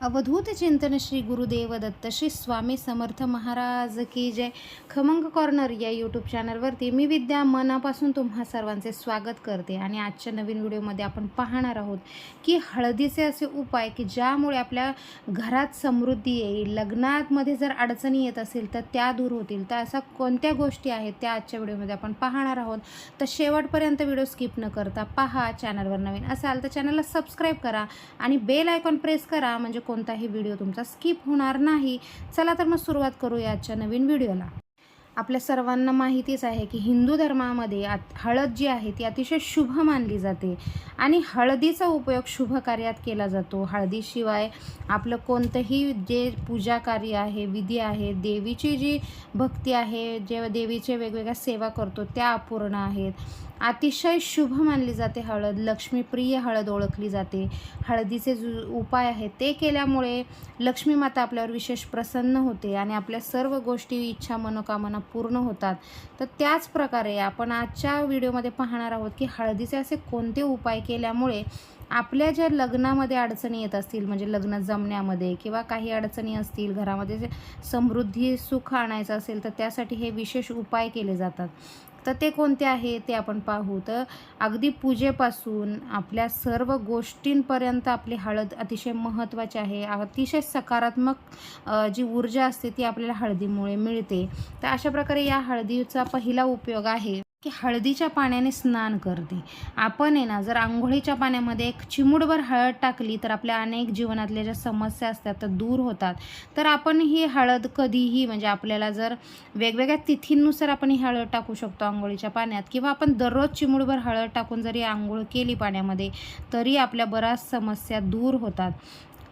अवधूत चिंतन श्री गुरुदेव दत्त श्री स्वामी समर्थ महाराज की जय. खमंग कॉर्नर या यूट्यूब चॅनलवरती मी विद्या मनापासून तुम्हा सर्वांचे स्वागत करते आणि आजच्या नवीन व्हिडिओमध्ये आपण पाहणार आहोत की हळदीचे असे उपाय की ज्यामुळे आपल्या घरात समृद्धी येईल लग्नामध्ये जर अडचणी येत असेल तर त्या दूर होतील. तर अशा कोणत्या गोष्टी आहेत त्या आजच्या व्हिडिओमध्ये आपण पाहणार आहोत. तर शेवटपर्यंत व्हिडिओ स्किप न करता पहा चॅनलवर नवीन असाल तर चॅनलला सबस्क्राईब करा आणि बेल आयकॉन प्रेस करा म्हणजे कोणताही व्हिडिओ तुमचा स्किप होणार नाही. चला तर मग सुरुवात करूया आजच्या नवीन व्हिडिओला आपल्या सर्वांना माहितीच आहे की हिंदू धर्मामध्ये आत हळद जी आहे ती अतिशय शुभ मानली जाते. आणि हळदीचा उपयोग शुभ कार्यात केला जातो. हळदीशिवाय आपलं कोणतंही जे पूजा कार्य आहे विधी आहे देवीची जी भक्ती आहे जे देवीचे वेगवेगळ्या सेवा करतो त्या अपूर्ण आहेत. अतिशय शुभ मानली जाते हळद लक्ष्मीप्रिय हळद ओळखली जाते. हळदीचे जो उपाय आहेत ते केल्यामुळे लक्ष्मी माता आपल्यावर विशेष प्रसन्न होते आणि आपल्या सर्व गोष्टी इच्छा मनोकामना पूर्ण होतात. तर त्याच प्रकारे आपण आजच्या व्हिडिओमध्ये पाहणार आहोत की हळदीचे असे कोणते उपाय केल्यामुळे आपल्या ज्या लग्नामध्ये अडचणी येत असतील म्हणजे लग्न जमण्यामध्ये किंवा काही अडचणी असतील घरामध्ये जे समृद्धी सुख आणायचं असेल तर त्यासाठी हे विशेष उपाय केले जातात. तर ते कोणते आहे ते आपण पाहू. तर अगदी पूजेपासून आपल्या सर्व गोष्टींपर्यंत आपली हळद अतिशय महत्त्वाची आहे. अतिशय सकारात्मक जी ऊर्जा असते ती आपल्याला हळदीमुळे मिळते. तर अशा प्रकारे या हळदीचा पहिला उपयोग आहे. की हळदीच्या पाण्याने स्नान करते. आपण आहे ना जर आंघोळीच्या पाण्यामध्ये एक चिमुडभर हळद टाकली तर आपल्या अनेक जीवनातल्या ज्या समस्या असतात त्या दूर होतात. तर आपण ही हळद कधीही म्हणजे आपल्याला जर वेगवेगळ्या तिथींनुसार आपण ही हळद टाकू शकतो आंघोळीच्या पाण्यात किंवा आपण दररोज चिमुडभर हळद टाकून जरी आंघोळ केली पाण्यामध्ये तरी आपल्या बऱ्याच समस्या दूर होतात.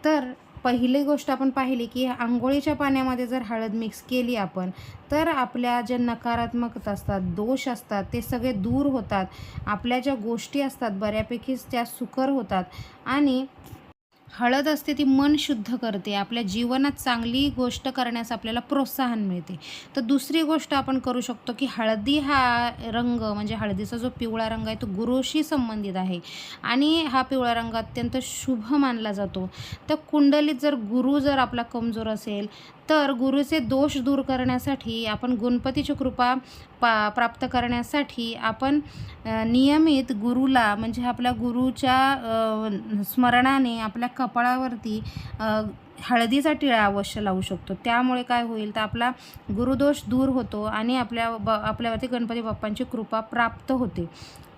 तर पहिली गोष्ट आपण पाहिली की आंघोळीच्या पाण्यामध्ये जर हळद मिक्स केली आपण तर आपल्या ज्या नकारात्मकता असतात दोष असतात ते सगळे दूर होतात. आपल्या ज्या गोष्टी असतात बऱ्यापैकीच त्या सुकर होतात. आणि हळद असते ती मन शुद्ध करते आपल्या जीवनात चांगली गोष्ट करण्यास आपल्याला प्रोत्साहन मिळते. तर दुसरी गोष्ट आपण करू शकतो की हळदी हा रंग म्हणजे हळदीचा जो पिवळा रंग आहे तो गुरुशी संबंधित आहे आणि हा पिवळा रंग अत्यंत शुभ मानला जातो. तर कुंडलीत जर गुरु जर आपला कमजोर असेल तर गुरुचे दोष दूर करण्यासाठी आपण गणपतीची कृपा पा प्राप्त करण्यासाठी आपण नियमित गुरुला म्हणजे आपल्या गुरुच्या स्मरणाने आपल्या कपाळावरती हळदीचा टिळा अवश्य लावू शकतो. त्यामुळे काय होईल तर आपला गुरुदोष दूर होतो आणि आपल्या ब आपल्यावरती गणपती बाप्पांची कृपा प्राप्त होते.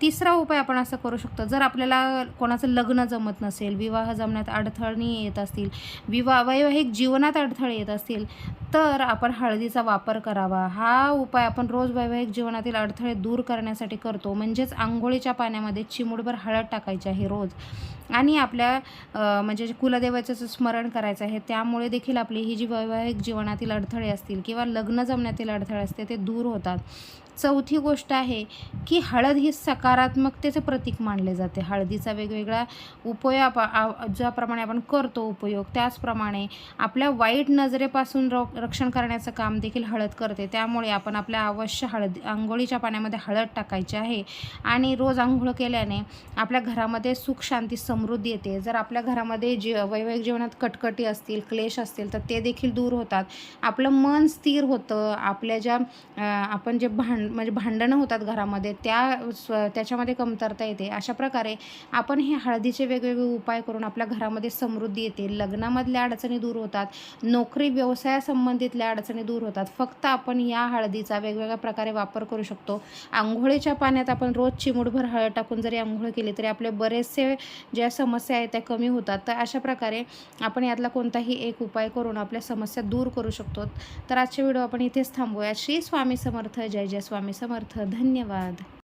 तिसरा उपाय आपण असं करू शकतो. जर आपल्याला कोणाचं लग्न जमत नसेल विवाह जमण्यात अडथळणी येत असतील विवाह वैवाहिक जीवनात अडथळे येत असतील तर आपण हळदीचा वापर करावा. हा उपाय आपण रोज वैवाहिक जीवनातील अडथळे दूर करण्यासाठी करतो. म्हणजेच आंघोळीच्या पाण्यामध्ये चिमूडभर हळद टाकायची आहे रोज. आणि आपल्या म्हणजे जे कुलदेवाचं जे स्मरण करायचं आहे त्यामुळे देखील आपली ही जी वैवाहिक जीवनातील अडथळे असतील किंवा लग्न जमण्यातील अडथळे असते ते दूर होतात. चौथी गोष्ट आहे की हळद ही सकारात्मकतेचं प्रतीक मानले जाते. हळदीचा वेगवेगळा उपयोग ज्याप्रमाणे आपण करतो उपयोग त्याचप्रमाणे आपल्या वाईट नजरेपासून रो रक्षण करण्याचं काम देखील हळद करते. त्यामुळे आपण आपल्या अवश्य हळद आंघोळीच्या पाण्यामध्ये हळद टाकायची आहे. आणि रोज आंघोळ केल्याने आपल्या घरामध्ये सुख शांती समृद्धी येते. जर आपल्या घरामध्ये जी वैवाहिक जीवनात कटकटी असतील क्लेश असतील तर ते देखील दूर होतात. आपलं मन स्थिर होतं. आपल्या ज्या आपण जे भांड म्हणजे भांडणं होतात घरामध्ये त्या स्व त्याच्यामध्ये कमतरता येते. अशा प्रकारे आपण हे हळदीचे वेगवेगळे उपाय करून आपल्या घरामध्ये समृद्धी येते. लग्नामधल्या अडचणी दूर होतात. नोकरी संबंधितल्या अडचणी दूर होतात. फक्त आपण या हळदीचा वेगवेगळ्या प्रकारे वापर करू शकतो. आंघोळीच्या पाण्यात आपण रोज चिमूटभर हळद टाकून जरी आंघोळ केली तरी आपले बरेचसे ज्या समस्या आहेत त्या कमी होतात. तर अशा प्रकारे आपण यातला कोणताही एक उपाय करून आपल्या समस्या दूर करू शकतो. तर आजचे व्हिडिओ आपण इथेच थांबूया श्री स्वामी समर्थ. जय जय स्वामी समर्थ. धन्यवाद.